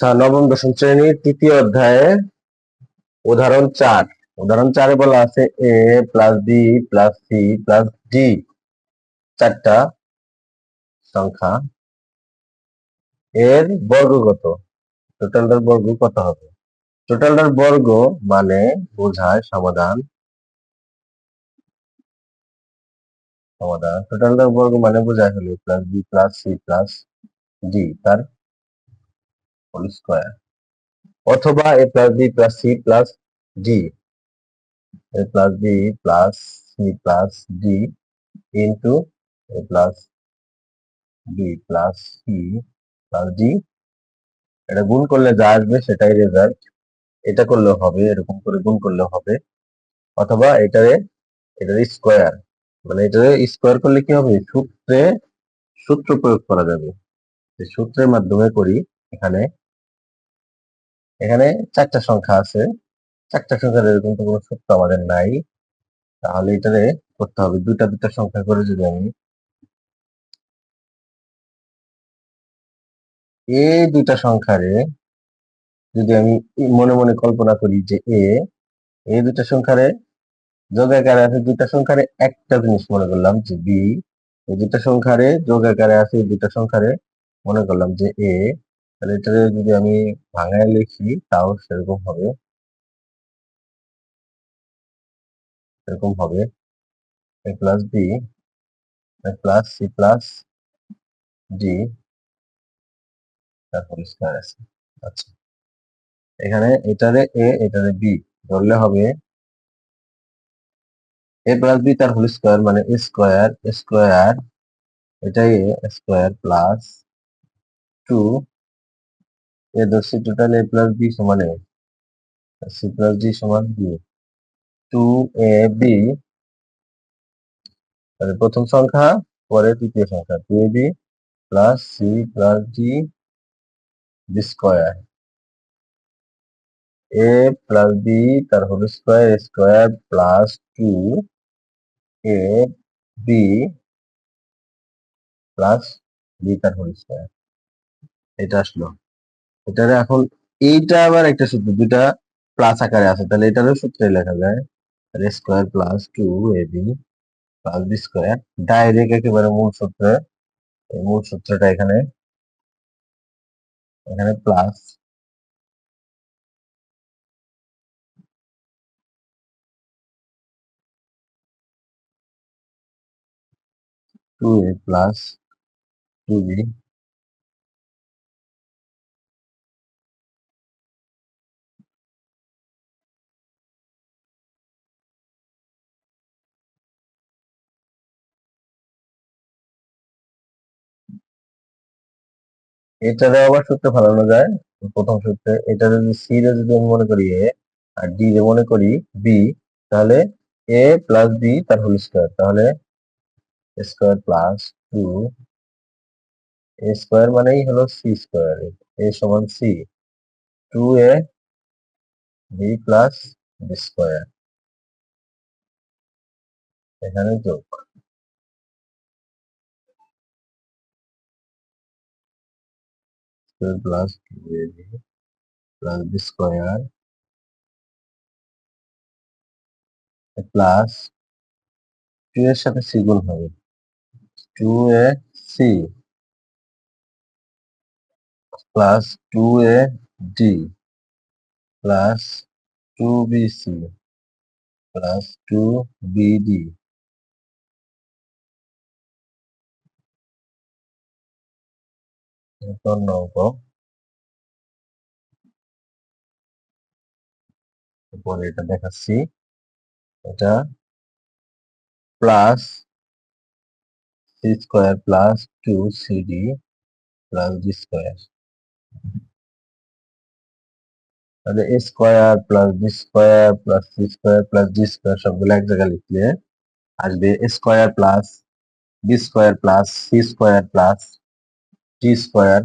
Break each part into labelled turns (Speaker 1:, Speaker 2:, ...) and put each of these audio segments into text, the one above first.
Speaker 1: আচ্ছা নবম, দশম শ্রেণির তৃতীয় অধ্যায়ে উদাহরণ চার। উদাহরণ চারে বলা আছে A plus B plus C plus D. চারটা সংখ্যা এর বর্গ কত? টোটালটার বর্গ কত হবে? টোটালটার বর্গ মানে বোঝায় সমাধান। সমাধান। টোটালটার বর্গ মানে বোঝায় হলো plus B plus C plus D. তার হোল স্কোয়ার অথবা A plus B plus C plus D A plus B plus C plus D into A plus B plus C plus D এটা গুণ করলে যা আসবে সেটাই রেজাল্ট এটা করলেও হবে, এরকম করে গুণ করলেও হবে। অথবা এটারে, এটার স্কোয়ার মানে এটারে স্কোয়ার করলে কি হবে? সূত্রে, সূত্র প্রয়োগ করা যাবে। সূত্রের মাধ্যমে করি। এখানে। এখানে চারটা সংখ্যা আছে। চারটা সংখ্যার এরকম তো কোনো সূত্র আমাদের নাই। তাহলে এটারে করতে হবে। দুটা দুটা সংখ্যা করে যদি আমি এই দুইটা সংখ্যারে যদি আমি মনে মনে কল্পনা করি যে এ এই দুটা সংখ্যারে যোগ আকারে আছে দুটা সংখ্যারে একটা জিনিস মনে করলাম যে বি এই দুটা সংখ্যারে যোগ আকারে আছে দুটা সংখ্যারে মনে করলাম যে এ তাহলে যদি আমি ভাঙায় লিখি, তাও সেরকম হবে। এরকম হবে। A plus B plus C plus D তারপর স্কয়ার আছে। আচ্ছা। এখানে এটারে এ এটারে বি ধরলে হবে এ প্লাস বি তার হোল স্কয়ার মানে এ স্কয়ার স্কয়ার এটাই A square plus two A ধরছি টোটাল এ প্লাস বি সমান এ সি প্লাস ডি সমান বি টু এ বি তাহলে প্রথম সংখ্যা পরে তৃতীয় সংখ্যা। Two A B plus C plus D B square A plus B তার whole square square plus two A B plus B তার হোল স্কয়ার এটা আসলো। এটারে এখন এইটা আবার একটা সূত্র দুটা প্লাস আকারে আছে, তাহলে এটারও সূত্রে লেখা যায়। Square plus two A B plus B square direct একেবারে মূল সূত্রে। এই মূল সূত্রটা এখানে এখানে plus two A plus two B এটারে আবার সূত্র ফেলানো যায়, প্রথম সূত্রে। এটা যদি সি রে যদি আমি মনে করি এ আর ডি রে মনে করি বি তাহলে এ প্লাস বি তার হোল স্কয়ার তাহলে square plus two A square মানেই হলো সি স্কয়ার এ সমান C two A B plus B square এখানে যোগ। Plus two A B plus B square এর সাথে সি গুণ হবে। Two A C plus two A D plus two B C plus two B D অঙ্ক পরে এটা দেখাচ্ছি এটা plus C square plus two CD plus D square তাহলে A square plus B square plus C square plus D square সবগুলো এক জায়গায় লিখলে আসবে A square plus B square plus C square plus D square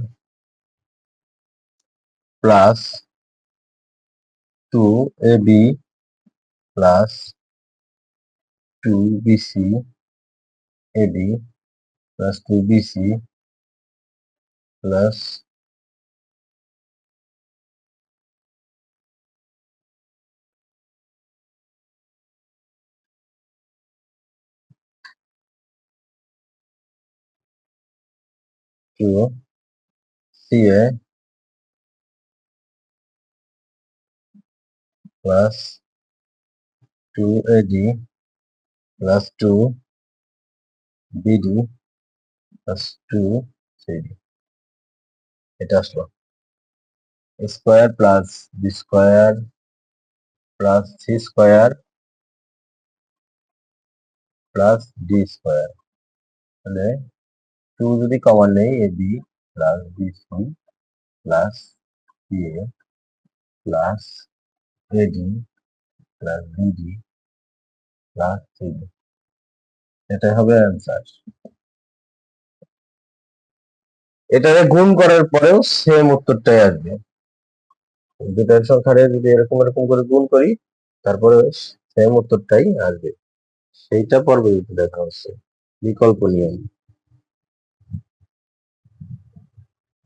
Speaker 1: plus two A B plus two B C A B plus two B C plus two C A plus two A D plus two BD plus two CD এটা আসলো square plus B square plus C square plus D square তাহলে two যদি common নেই A plus B C plus A plus AD plus BD plus CD এটাই হবে answer এটাকে গুণ করার পরেও সেম উত্তরটাই আসবে। দুটার সংখ্যারে যদি এরকম এরকম করে গুণ করি, তারপরে সেম উত্তরটাই আসবে। সেইটা পরবর্তীতে দেখা হচ্ছে বিকল্প নিয়ম।